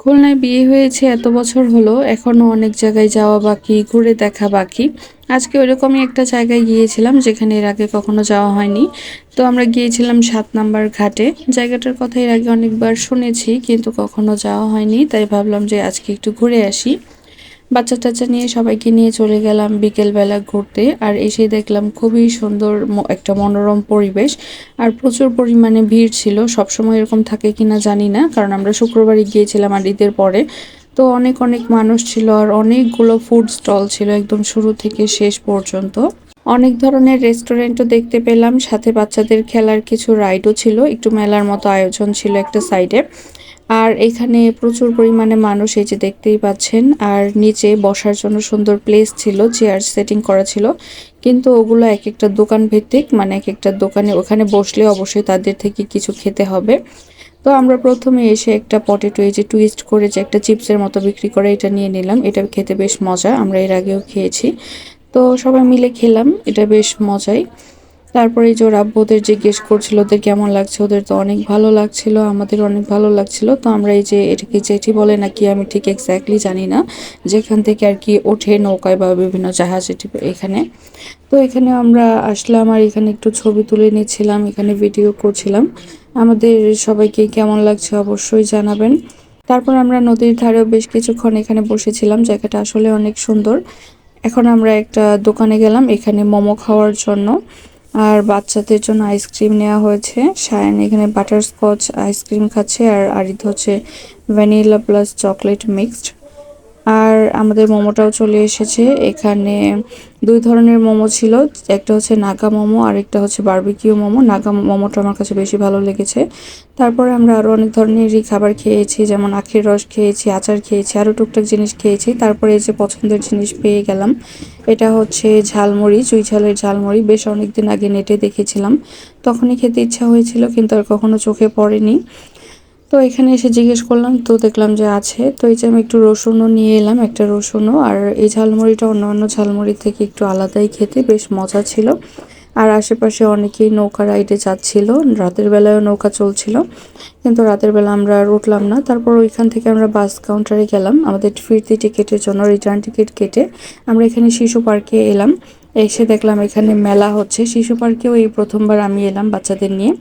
খুলনায় বিয়ে হয়েছে এত বছর হলো এখনও অনেক জায়গায় যাওয়া বাকি, ঘুরে দেখা বাকি। আজকে ওইরকমই একটা জায়গায় গিয়েছিলাম, যেখানে এর আগে কখনো যাওয়া হয়নি। তো আমরা গিয়েছিলাম সাত নাম্বার ঘাটে। জায়গাটার কথা এর আগে অনেকবার শুনেছি, কিন্তু কখনো যাওয়া হয়নি, তাই ভাবলাম যে আজকে একটু ঘুরে আসি। বাচ্চা টাচ্চা নিয়ে সবাইকে নিয়ে চলে গেলাম বিকেলবেলা ঘুরতে। আর এসে দেখলাম খুবই সুন্দর একটা মনোরম পরিবেশ। আর প্রচুর পরিমাণে ভিড় ছিল। সবসময় এরকম থাকে কিনা জানি না, কারণ আমরা শুক্রবারই গিয়েছিলাম আর ঈদের পরে। তো অনেক অনেক মানুষ ছিল আর অনেকগুলো ফুড স্টল ছিল একদম শুরু থেকে শেষ পর্যন্ত। অনেক ধরনের রেস্টুরেন্টও দেখতে পেলাম। সাথে বাচ্চাদের খেলার কিছু রাইডও ছিল। একটু মেলার মতো আয়োজন ছিল একটা সাইডে আর এখানে প্রচুর পরিমাণে মানুষ এই যে দেখতেই পাচ্ছেন, আর নিচে বসার জন্য সুন্দর প্লেস ছিল চেয়ার সেটিং করা ছিল। কিন্তু ওগুলো এক একটা দোকান ভিত্তিক মানে এক একটা দোকানে ওখানে বসলে অবশ্যই তাদের থেকে কিছু খেতে হবে। তো আমরা প্রথমে এসে একটা পটেটো এই যে টুইস্ট করে যে একটা চিপসের মতো বিক্রি করে এটা নিয়ে নিলাম। এটা খেতে বেশ মজা, আমরা এর আগেও খেয়েছি। তো সবাই মিলে খেলাম, এটা বেশ মজাই। তারপরে যে ওরা ওদের জিজ্ঞেস করছিল, ওদের কেমন লাগছে? ওদের তো অনেক ভালো লাগছিল, আমাদের অনেক ভালো লাগছিল। তো আমরা এই যে এটাকে যেটি বলে নাকি আমি ঠিক এক্স্যাক্টলি জানি না। যেখান থেকে আর কি ওঠে নৌকায় বা বিভিন্ন জাহাজ এটি এখানে। তো এখানে আমরা আসলাম আর এখানে একটু ছবি তুলে নিচ্ছিলাম, এখানে ভিডিও করছিলাম। আমাদের সবাইকে কেমন লাগছে অবশ্যই জানাবেন। তারপর আমরা নদীর ধারেও বেশ কিছুক্ষণ এখানে বসেছিলাম, জায়গাটা আসলে অনেক সুন্দর। এখন আমরা একটা দোকানে গেলাম, এখানে মোমো খাওয়ার জন্য। আর বাচ্চাদের জন্য আইসক্রিম নেওয়া হয়েছে। সায়ন এখানে বাটারস্কচ আইসক্রিম খাচ্ছে আর আরিত হচ্ছে ভ্যানিলা প্লাস চকলেট মিক্সড আর আমাদের মোমোটাও চলে এসেছে। এখানে দুই ধরনের মোমো ছিল। একটা হচ্ছে নাগা মোমো আর একটা হচ্ছে বার্বিকিউ মোমো। নাগা মোমোটা আমার কাছে বেশি ভালো লেগেছে। তারপরে আমরা আরও অনেক ধরনেরই খাবার খেয়েছি, যেমন আখের রস খেয়েছি, আচার খেয়েছি আরও টুকটাক জিনিস খেয়েছি। তারপরে যে পছন্দের জিনিস পেয়ে গেলাম, এটা হচ্ছে ঝালমুড়ি, চুই ঝালের ঝালমুড়ি। বেশ অনেকদিন আগে নেটে দেখেছিলাম। তখনই খেতে ইচ্ছা হয়েছিল, কিন্তু আর কখনো চোখে পড়েনি। তো এখানে এসে জিজ্ঞেস করলাম, তো দেখলাম যে আছে। তো এই যে আমি একটু রসুনও নিয়ে এলাম, একটা রসুনও। আর এই ঝালমুড়িটা অন্যান্য ঝালমুড়ি থেকে একটু আলাদাই খেতে, বেশ মজা ছিল। আর আশেপাশে অনেকেই নৌকা রাইডে যাচ্ছিল, রাতের বেলায়ও নৌকা চলছিল। কিন্তু রাতের বেলা আমরা উঠলাম না। তারপর ওইখান থেকে আমরা বাস কাউন্টারে গেলাম। আমাদের ফিরতি টিকিটের জন্য রিটার্ন টিকিট কেটে আমরা এখানে শিশু পার্কে এলাম। এসে দেখলাম এখানে মেলা হচ্ছে। শিশু পার্কেও এই প্রথমবার আমি এলাম বাচ্চাদের নিয়ে।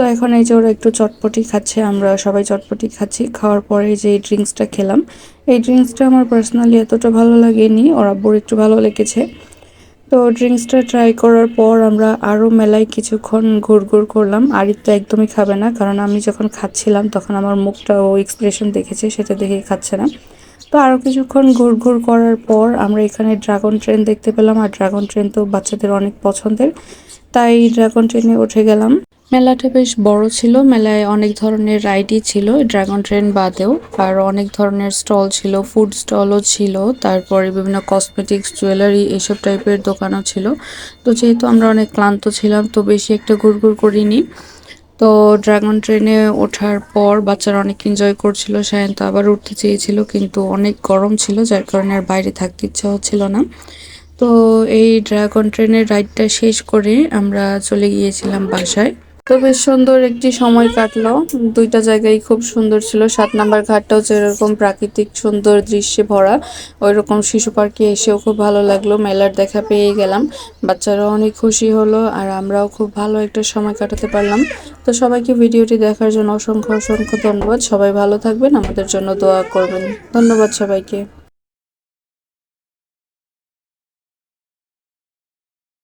তো এখন এই যে ওরা একটু চটপটি খাচ্ছে, আমরা সবাই চটপটি খাচ্ছি। খাওয়ার পরে যে এই ড্রিঙ্কসটা খেলাম, এই ড্রিঙ্কসটা আমার পার্সোনালি এতটা ভালো লাগেনি, ওরা বোর একটু ভালো লেগেছে। তো ড্রিঙ্কসটা ট্রাই করার পর আমরা আরও মেলায় কিছুক্ষণ ঘুরঘুর করলাম। আরিত তো একদমই খাবে না, কারণ আমি যখন খাচ্ছিলাম তখন আমার মুখটা ও এক্সপ্রেশন দেখেছে, সেটা দেখে খাচ্ছে না। তো আরও কিছুক্ষণ ঘুরঘুর করার পর আমরা এখানে ড্রাগন ট্রেন দেখতে পেলাম, আর ড্রাগন ট্রেন তো বাচ্চাদের অনেক পছন্দের। তাই ড্রাগন ট্রেনে উঠে গেলাম। মেলাটা বেশ বড় ছিল, মেলায় অনেক ধরনের রাইডই ছিল ড্রাগন ট্রেন বাদেও, আর অনেক ধরনের স্টল ছিল ফুড স্টলও ছিল, তারপরে বিভিন্ন কসমেটিক্স জুয়েলারি এসব টাইপের দোকানও ছিল। তো যেহেতু আমরা অনেক ক্লান্ত ছিলাম, তো বেশি একটা ঘুরঘুর করিনি। তো ড্রাগন ট্রেনে ওঠার পর বাচ্চারা অনেক এনজয় করছিল সায়ন তো আবার উঠতে চেয়েছিল, কিন্তু অনেক গরম ছিল, যার কারণে আর বাইরে থাকতে ইচ্ছা হচ্ছিল না। তো এই ড্রাগন ট্রেনের রাইডটা শেষ করে আমরা চলে গিয়েছিলাম বাসায়। তো বেশ সুন্দর একটি সময় কাটলো। দুইটা জায়গায় খুব সুন্দর ছিল। সাত নাম্বার ঘাটটাও যেরকম প্রাকৃতিক সুন্দর দৃশ্যে ভরা ওই রকম শিশু পার্কে এসেও খুব ভালো লাগল। মেলার দেখা পেয়ে গেলাম। বাচ্চারাও অনেক খুশি হলো আর আমরাও খুব ভালো একটা সময় কাটাতে পারলাম। তো সবাইকে ভিডিওটি দেখার জন্য অসংখ্য অসংখ্য ধন্যবাদ। সবাই ভালো থাকবেন। আমাদের জন্য দোয়া করবেন। ধন্যবাদ সবাইকে।